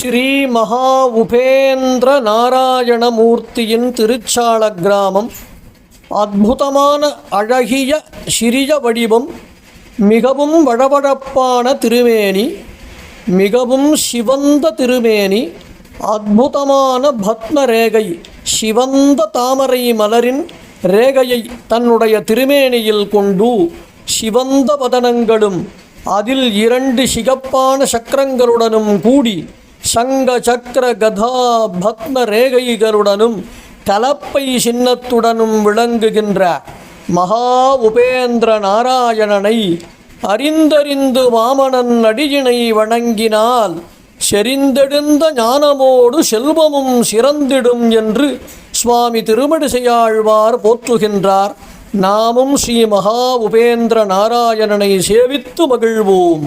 ஸ்ரீ மகா உபேந்திர நாராயணமூர்த்தியின் திருச்சாள கிராமம் அற்புதமான அழகிய சிறிய வடிவம் மிகவும் வழவழப்பான திருமேனி மிகவும் சிவந்த திருமேனி அற்புதமான பத்ம ரேகை சிவந்த தாமரை மலரின் ரேகையை தன்னுடைய திருமேனியில் கொண்டு சிவந்த வதனங்களும் அதில் இரண்டு சிகப்பான சக்கரங்களுடனும் கூடி சங்க சக்கர கதா பத்ம ரேகைகளுடனும் கலப்பை சின்னத்துடனும் விளங்குகின்ற மகா உபேந்திர நாராயணனை அறிந்தறிந்து வாமனன் அடியினை வணங்கினால் செறிந்தெடுந்த ஞானமோடு செல்வமும் சிறந்திடும் என்று சுவாமி திருமடிசையாழ்வார் போற்றுகின்றார். நாமும் ஸ்ரீ மகா உபேந்திர நாராயணனை சேவித்து மகிழ்வோம்.